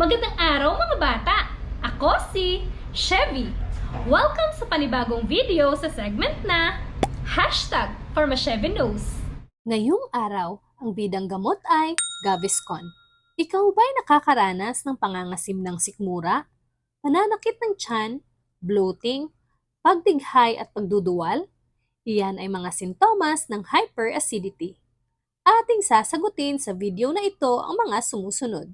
Magandang araw mga bata! Ako si Chevy. Welcome sa panibagong video sa segment na Hashtag for Knows. Ngayong araw, ang bidang gamot ay Gaviscon. Ikaw ba'y nakakaranas ng pangangasim ng sikmura, pananakit ng tiyan, bloating, pagdighay at pagduduwal? Iyan ay mga sintomas ng hyperacidity. Ating sasagutin sa video na ito ang mga sumusunod.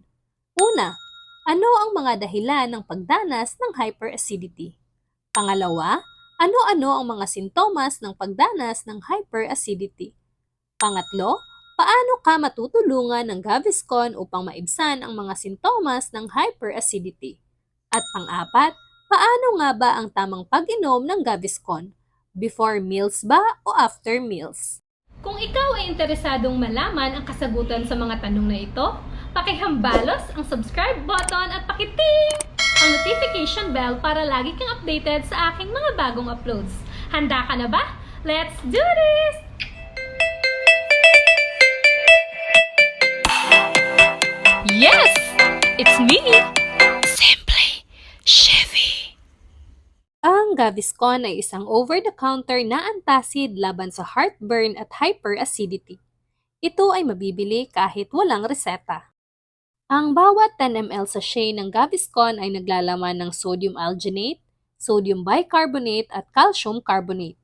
Una, ano ang mga dahilan ng pagdanas ng hyperacidity? Pangalawa, ano-ano ang mga sintomas ng pagdanas ng hyperacidity? Pangatlo, paano ka matutulungan ng Gaviscon upang maibsan ang mga sintomas ng hyperacidity? At pang-apat, paano nga ba ang tamang pag-inom ng Gaviscon? Before meals ba o after meals? Kung ikaw ay interesadong malaman ang kasagutan sa mga tanong na ito, pakihambalos ang subscribe button at pakiting ang notification bell para lagi kang updated sa aking mga bagong uploads. Handa ka na ba? Let's do this! Yes! It's me! Simply Chevy! Ang Gaviscon ay isang over-the-counter na antacid laban sa heartburn at hyperacidity. Ito ay mabibili kahit walang reseta. Ang bawat 10 ml sachet ng Gaviscon ay naglalaman ng sodium alginate, sodium bicarbonate at calcium carbonate.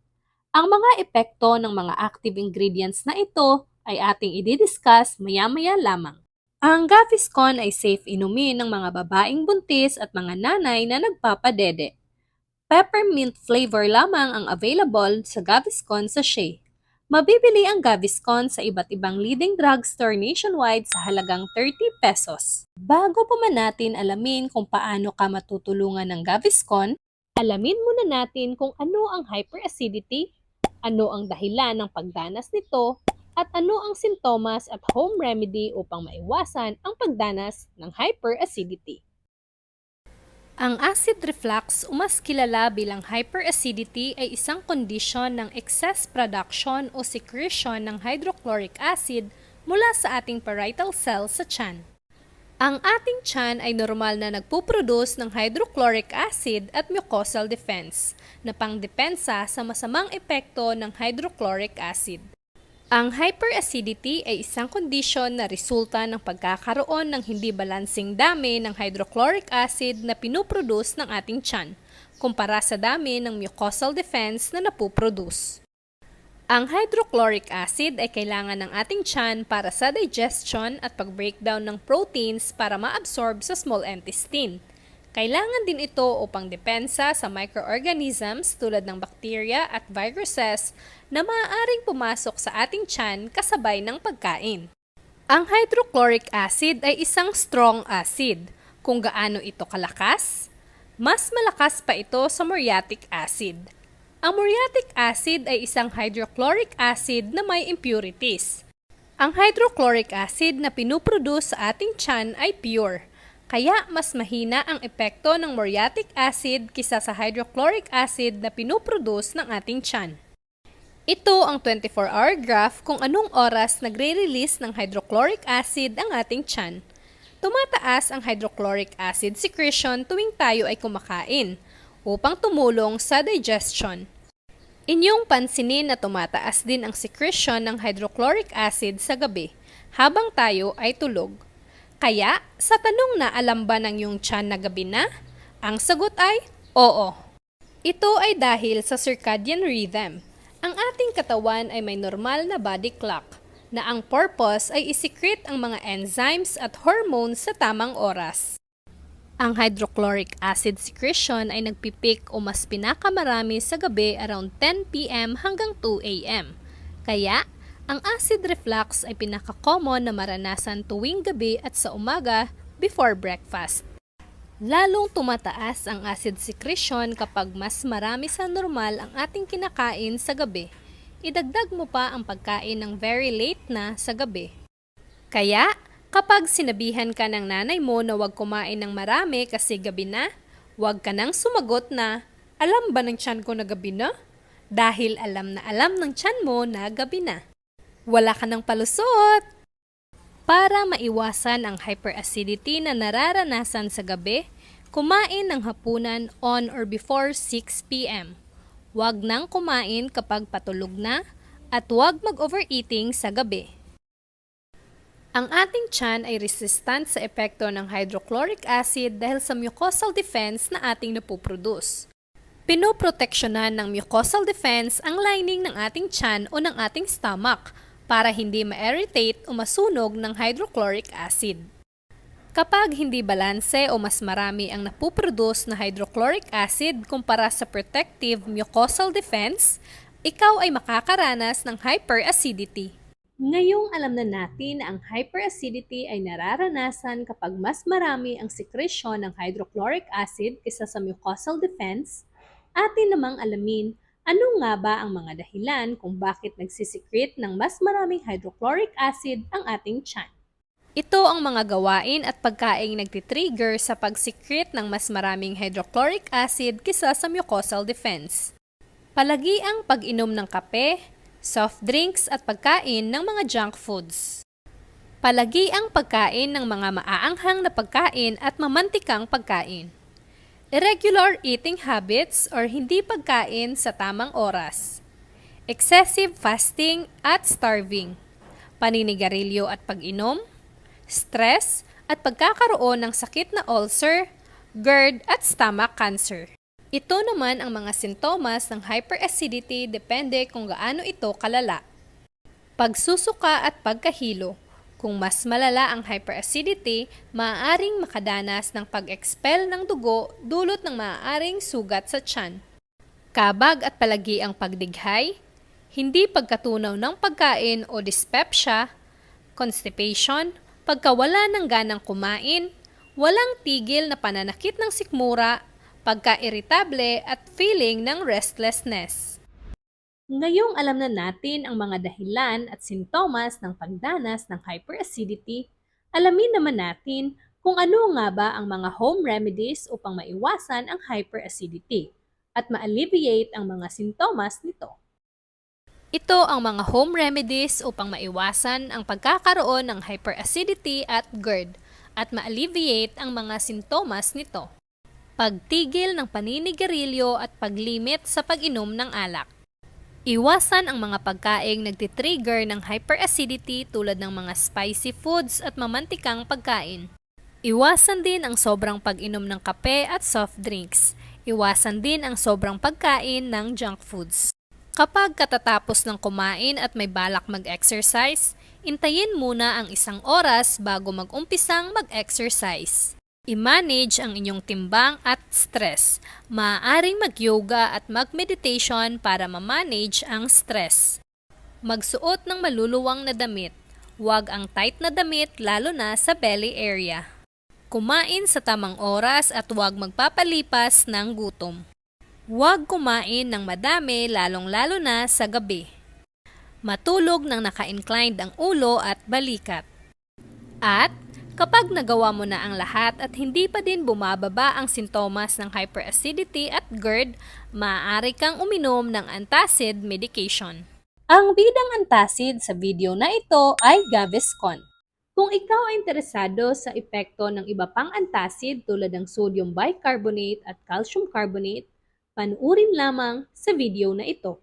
Ang mga epekto ng mga active ingredients na ito ay ating ididiscuss maya-maya lamang. Ang Gaviscon ay safe inumin ng mga babaeng buntis at mga nanay na nagpapadede. Peppermint flavor lamang ang available sa Gaviscon sachet. Mabibili ang Gaviscon sa iba't ibang leading drugstore nationwide sa halagang 30 pesos. Bago pa man natin alamin kung paano ka matutulungan ng Gaviscon, alamin muna natin kung ano ang hyperacidity, ano ang dahilan ng pagdanas nito, at ano ang sintomas at home remedy upang maiwasan ang pagdanas ng hyperacidity. Ang acid reflux o mas kilala bilang hyperacidity ay isang kondisyon ng excess production o secretion ng hydrochloric acid mula sa ating parietal cells sa tiyan. Ang ating tiyan ay normal na nagpuproduce ng hydrochloric acid at mucosal defense na pangdepensa sa masamang epekto ng hydrochloric acid. Ang hyperacidity ay isang kondisyon na resulta ng pagkakaroon ng hindi balansing dami ng hydrochloric acid na pinuproduce ng ating tiyan, kumpara sa dami ng mucosal defense na napuproduce. Ang hydrochloric acid ay kailangan ng ating tiyan para sa digestion at pag-breakdown ng proteins para ma-absorb sa small intestine. Kailangan din ito upang depensa sa microorganisms tulad ng bacteria at viruses na maaaring pumasok sa ating tiyan kasabay ng pagkain. Ang hydrochloric acid ay isang strong acid. Kung gaano ito kalakas, mas malakas pa ito sa muriatic acid. Ang muriatic acid ay isang hydrochloric acid na may impurities. Ang hydrochloric acid na pinuproduce sa ating tiyan ay pure kaya mas mahina ang epekto ng muriatic acid kisa sa hydrochloric acid na pinuproduce ng ating tiyan. Ito ang 24-hour graph kung anong oras nagre-release ng hydrochloric acid ang ating tiyan. Tumataas ang hydrochloric acid secretion tuwing tayo ay kumakain upang tumulong sa digestion. Inyong pansinin na tumataas din ang secretion ng hydrochloric acid sa gabi habang tayo ay tulog. Kaya, sa tanong na alam ba ng iyong tiyan na gabi na? Ang sagot ay oo. Ito ay dahil sa circadian rhythm. Ang ating katawan ay may normal na body clock na ang purpose ay isikret ang mga enzymes at hormones sa tamang oras. Ang hydrochloric acid secretion ay nagpipik o mas pinakamarami sa gabi around 10 p.m. hanggang 2 a.m. Kaya, ang acid reflux ay pinaka-common na maranasan tuwing gabi at sa umaga before breakfast. Lalong tumataas ang acid secretion kapag mas marami sa normal ang ating kinakain sa gabi. Idagdag mo pa ang pagkain ng very late na sa gabi. Kaya, kapag sinabihan ka ng nanay mo na huwag kumain ng marami kasi gabi na, huwag ka nang sumagot na, alam ba ng tiyan ko na gabi na? Dahil alam na alam ng tiyan mo na gabi na. Wala ka ng palusot. Para maiwasan ang hyperacidity na nararanasan sa gabi, kumain ng hapunan on or before 6 p.m. Huwag nang kumain kapag patulog na at huwag mag-overeating sa gabi. Ang ating tiyan ay resistant sa epekto ng hydrochloric acid dahil sa mucosal defense na ating napuproduce. Pinoproteksyonan ng mucosal defense ang lining ng ating tiyan o ng ating stomach para hindi ma-irritate o masunog ng hydrochloric acid. Kapag hindi balanse o mas marami ang napuproduce na hydrochloric acid kumpara sa protective mucosal defense, ikaw ay makakaranas ng hyperacidity. Ngayong alam na natin na ang hyperacidity ay nararanasan kapag mas marami ang secretion ng hydrochloric acid kaysa sa mucosal defense, atin namang alamin ano nga ba ang mga dahilan kung bakit nagsisecrete ng mas maraming hydrochloric acid ang ating tiyan. Ito ang mga gawain at pagkaing nagtitrigger sa pag-secrete ng mas maraming hydrochloric acid kaysa sa mucosal defense. Palagi ang pag-inom ng kape, soft drinks at pagkain ng mga junk foods. Palagi ang pagkain ng mga maaanghang na pagkain at mamantikang pagkain. Irregular eating habits or hindi pagkain sa tamang oras. Excessive fasting at starving. Paninigarilyo at pag-inom. Stress at pagkakaroon ng sakit na ulcer, GERD at stomach cancer. Ito naman ang mga sintomas ng hyperacidity depende kung gaano ito kalala. Pagsusuka at pagkahilo. Kung mas malala ang hyperacidity, maaaring makadanas ng pag-expel ng dugo dulot ng maaaring sugat sa tiyan. Kabag at palagi ang pagdighay, hindi pagkatunaw ng pagkain o dyspepsia, constipation, pagkawala ng ganang kumain, walang tigil na pananakit ng sikmura, pagka-irritable at feeling ng restlessness. Ngayong alam na natin ang mga dahilan at sintomas ng pagdanas ng hyperacidity, alamin naman natin kung ano nga ba ang mga home remedies upang maiwasan ang hyperacidity at ma-alleviate ang mga sintomas nito. Ito ang mga home remedies upang maiwasan ang pagkakaroon ng hyperacidity at GERD at ma-alleviate ang mga sintomas nito. Pagtigil ng paninigarilyo at paglimit sa pag-inom ng alak. Iwasan ang mga pagkaing nagtitrigger ng hyperacidity tulad ng mga spicy foods at mamantikang pagkain. Iwasan din ang sobrang pag-inom ng kape at soft drinks. Iwasan din ang sobrang pagkain ng junk foods. Kapag katatapos ng kumain at may balak mag-exercise, intayin muna ang isang oras bago mag-umpisang mag-exercise. I-manage ang inyong timbang at stress. Maaaring mag-yoga at mag-meditation para ma-manage ang stress. Magsuot ng maluluwang na damit. Huwag ang tight na damit lalo na sa belly area. Kumain sa tamang oras at huwag magpapalipas ng gutom. Huwag kumain ng madami lalong-lalo na sa gabi. Matulog ng naka-inclined ang ulo at balikat. At kapag nagawa mo na ang lahat at hindi pa din bumababa ang sintomas ng hyperacidity at GERD, maaari kang uminom ng antacid medication. Ang bidang antacid sa video na ito ay Gaviscon. Kung ikaw ay interesado sa epekto ng iba pang antacid tulad ng sodium bicarbonate at calcium carbonate, panuurin lamang sa video na ito.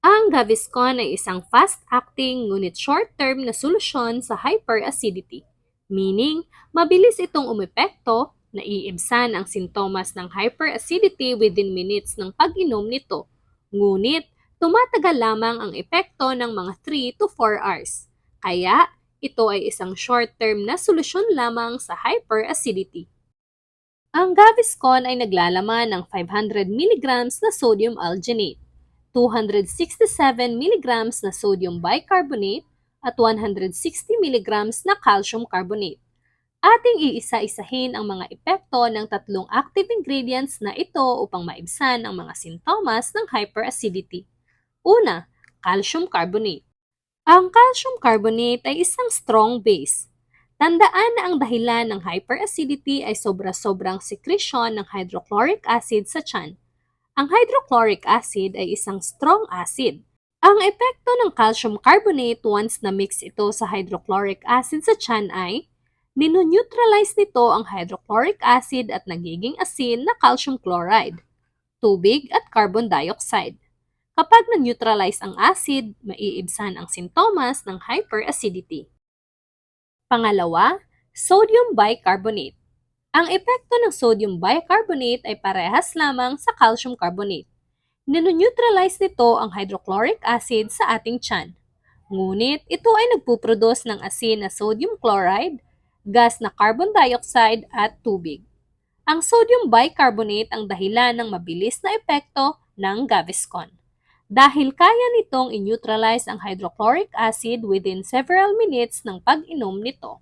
Ang Gaviscon ay isang fast-acting ngunit short-term na solusyon sa hyperacidity. Meaning, mabilis itong umepekto na iibsan ang sintomas ng hyperacidity within minutes ng pag-inom nito. Ngunit, tumatagal lamang ang epekto ng mga 3 to 4 hours. Kaya, ito ay isang short-term na solusyon lamang sa hyperacidity. Ang Gaviscon ay naglalaman ng 500 mg na sodium alginate, 267 mg na sodium bicarbonate, at 160 mg na calcium carbonate. Ating iisa-isahin ang mga epekto ng tatlong active ingredients na ito upang maibsan ang mga sintomas ng hyperacidity. Una, calcium carbonate. Ang calcium carbonate ay isang strong base. Tandaan na ang dahilan ng hyperacidity ay sobra-sobrang secretion ng hydrochloric acid sa tiyan. Ang hydrochloric acid ay isang strong acid. Ang epekto ng calcium carbonate once na mix ito sa hydrochloric acid sa tiyan ay ninoneutralize nito ang hydrochloric acid at nagiging asin na calcium chloride, tubig at carbon dioxide. Kapag na-neutralize ang acid, maiibsan ang sintomas ng hyperacidity. Pangalawa, sodium bicarbonate. Ang epekto ng sodium bicarbonate ay parehas lamang sa calcium carbonate. Ninoneutralize nito ang hydrochloric acid sa ating tiyan. Ngunit ito ay nagpuproduce ng asin na sodium chloride, gas na carbon dioxide at tubig. Ang sodium bicarbonate ang dahilan ng mabilis na epekto ng Gaviscon. Dahil kaya nitong in-neutralize ang hydrochloric acid within several minutes ng pag-inom nito.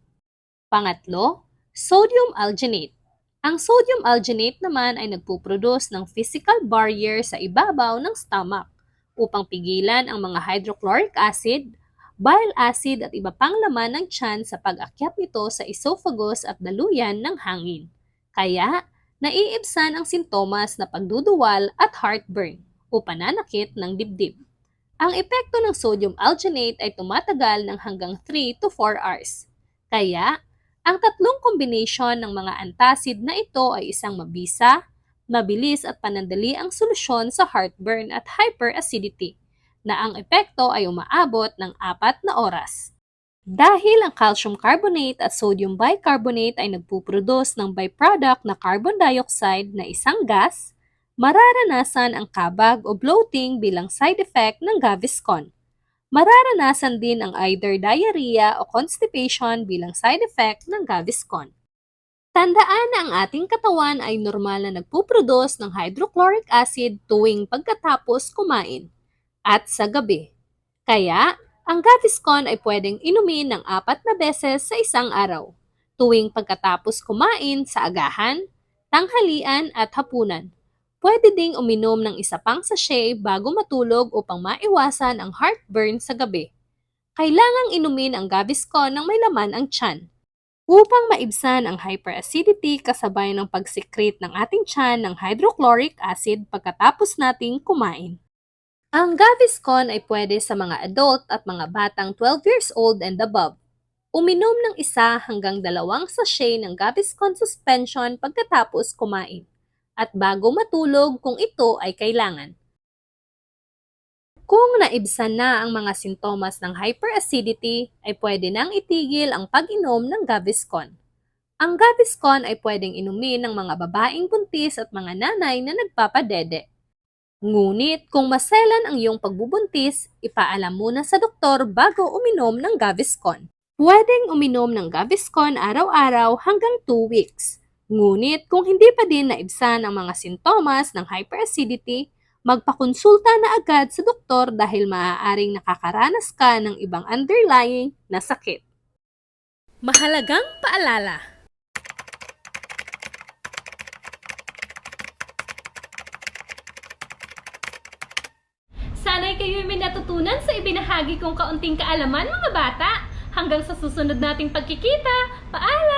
Pangatlo, sodium alginate. Ang sodium alginate naman ay nagpuproduce ng physical barrier sa ibabaw ng stomach upang pigilan ang mga hydrochloric acid, bile acid at iba pang laman ng tiyan sa pag-akyat nito sa esophagus at daluyan ng hangin. Kaya, naiibsan ang sintomas na pagduduwal at heartburn o pananakit ng dibdib. Ang epekto ng sodium alginate ay tumatagal ng hanggang 3 to 4 hours. Kaya, ang tatlong kombinasyon ng mga antacid na ito ay isang mabisa, mabilis at panandali ang solusyon sa heartburn at hyperacidity, na ang epekto ay umaabot ng apat na oras. Dahil ang calcium carbonate at sodium bicarbonate ay nagpuproduce ng byproduct na carbon dioxide na isang gas, mararanasan ang kabag o bloating bilang side effect ng Gaviscon. Mararanasan din ang either diarrhea o constipation bilang side effect ng Gaviscon. Tandaan na ang ating katawan ay normal na nagpuproduce ng hydrochloric acid tuwing pagkatapos kumain at sa gabi. Kaya, ang Gaviscon ay pwedeng inumin ng apat na beses sa isang araw, tuwing pagkatapos kumain sa agahan, tanghalian at hapunan. Pwede ding uminom ng isa pang sachet bago matulog upang maiwasan ang heartburn sa gabi. Kailangang inumin ang Gaviscon ng may laman ang tiyan upang maibsan ang hyperacidity kasabay ng pagsikret ng ating tiyan ng hydrochloric acid pagkatapos nating kumain. Ang Gaviscon ay pwede sa mga adult at mga batang 12 years old and above. Uminom ng isa hanggang dalawang sachet ng Gaviscon suspension pagkatapos kumain at bago matulog kung ito ay kailangan. Kung naibsan na ang mga sintomas ng hyperacidity, ay pwede nang itigil ang pag-inom ng Gaviscon. Ang Gaviscon ay pwedeng inumin ng mga babaeng buntis at mga nanay na nagpapadede. Ngunit kung maselan ang iyong pagbubuntis, ipaalam muna sa doktor bago uminom ng Gaviscon. Pwedeng uminom ng Gaviscon araw-araw hanggang 2 weeks. Ngunit kung hindi pa din naibsan ang mga sintomas ng hyperacidity, magpakonsulta na agad sa doktor dahil maaaring nakakaranas ka ng ibang underlying na sakit. Mahalagang paalala Sana'y kayo'y may natutunan sa ibinahagi kong kaunting kaalaman mga bata. Hanggang sa susunod nating pagkikita, paalam!